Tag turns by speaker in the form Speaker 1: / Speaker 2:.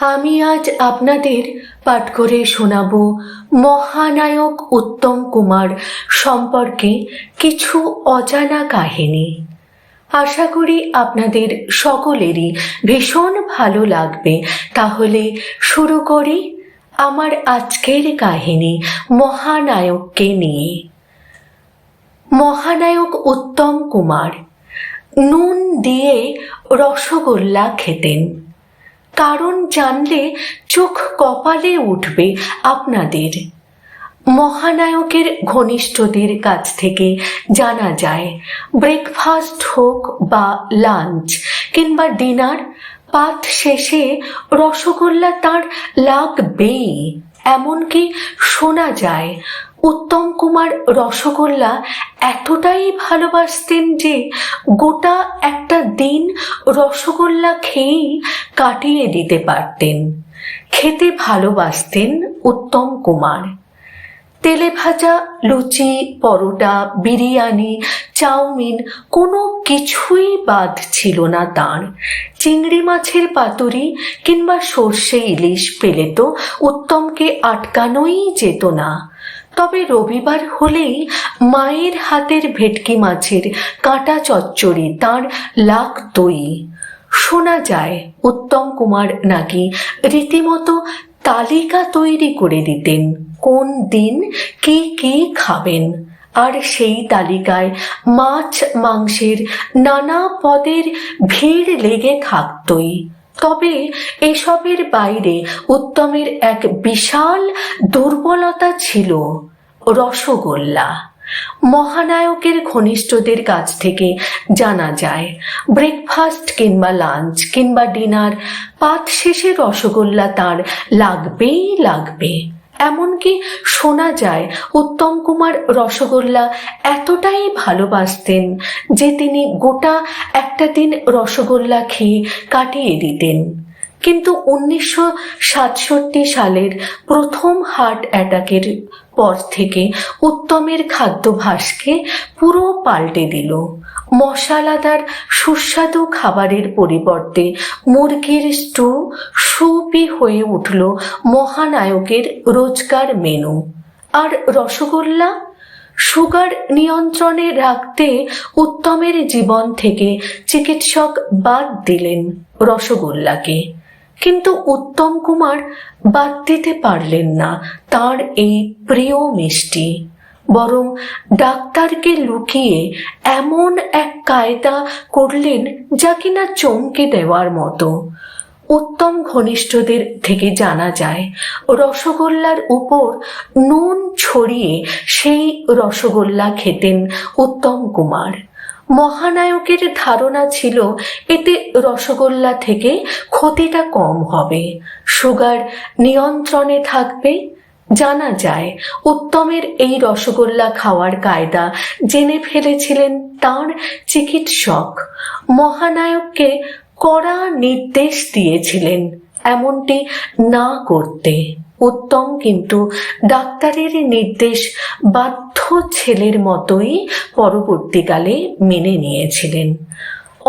Speaker 1: আমি আজ আপনাদের পাঠ করে শোনাব মহানায়ক উত্তম কুমার সম্পর্কে কিছু অজানা কাহিনী। আশা করি আপনাদের সকলেরই ভীষণ ভালো লাগবে। তাহলে শুরু করি আমার আজকের কাহিনী মহানায়ককে নিয়ে। মহানায়ক উত্তম কুমার নুন দিয়ে রসগোল্লা খেতেন। কারণ জানলে চোখ কপালে উঠবে আপনাদের। মহানায়কের ঘনিষ্ঠদের কাছ থেকে জানা যায় ব্রেকফাস্ট হোক বা লাঞ্চ কিংবা ডিনার পাঠ শেষে রসগোল্লা তার লাগবেই এমনকি শোনা যায়, উত্তম কুমার রসগোল্লা এতটাই ভালোবাসতেন যে গোটা একটা দিন রসগোল্লা খেয়েই কাটিয়ে দিতে পারতেন। খেতে ভালোবাসতেন উত্তম কুমার। তেলে ভাজা লুচি, পরোটা, বিরিয়ানি, চাউমিন কোনো কিছুই বাদ ছিল না তার। চিংড়ি মাছের পাতুরি কিংবা সর্ষে ইলিশ পেলে তো উত্তমকে আটকানোই যেত না। তবে রবিবার হলেই মায়ের হাতের ভেটকি মাছের কাঁটা চচ্চড়ি তার লাগতই শোনা যায়, উত্তম কুমার নাকি রীতিমতো তালিকা তৈরি করে দিতেন, কোন দিন কি কি খাবেন। আর সেই তালিকায় মাছ মাংসের নানা পদের ভিড় লেগে থাকতই। তবে এসবের বাইরে উত্তমের এক বিশাল দুর্বলতা ছিল রসগোল্লা। মহানায়কের ঘনিষ্ঠদের কাছ থেকে জানা যায় ব্রেকফাস্ট কিংবা লাঞ্চ কিংবা ডিনার পাত শেষে রসগোল্লা তার লাগবেই লাগবে। এমনকি শোনা যায়, উত্তম কুমার রসগোল্লা এতটাই ভালোবাসতেন যে তিনি গোটা একটা দিন রসগোল্লা খেয়ে কাটিয়ে দিতেন। কিন্তু উনিশশো সাতষট্টি সালের প্রথম হার্ট অ্যাটাকের পর থেকে উত্তমের খাদ্যভাসকে পুরো পাল্টে দিল। মশালাদার সুস্বাদু খাবারের পরিবর্তে মুরগির স্টু সুপি হয়ে উঠল মহানায়কের রোজকার মেনু আর রসগোল্লা? সুগার নিয়ন্ত্রণে রাখতে উত্তমের জীবন থেকে চিকিৎসক বাদ দিলেন রসগোল্লাকে। কিন্তু উত্তম কুমার বাদ দিতে পারলেন না, তার এই প্রিয় মিষ্টি। বরং ডাক্তারকে লুকিয়ে এমন এক কায়দা করলেন যা কিনা চমকে দেওয়ার মতো। উত্তম ঘনিষ্ঠদের থেকে জানা যায়, রসগোল্লার উপর নুন ছড়িয়ে সেই রসগোল্লা খেতেন উত্তম কুমার। মহানায়কের ধারণা ছিল, এতে রসগোল্লা থেকে ক্ষতিটা কম হবে, সুগার নিয়ন্ত্রণে থাকবে জানা যায়, উত্তমের এই রসগোল্লা খাওয়ার কায়দা জেনে ফেলেছিলেন তার চিকিৎসক। মহানায়ককে কড়া নির্দেশ দিয়েছিলেন এমনটি না করতে। উত্তম কিন্তু ডাক্তারের নির্দেশ বাধ্য ছেলের মতোই পরবর্তীকালে মেনে নিয়েছিলেন।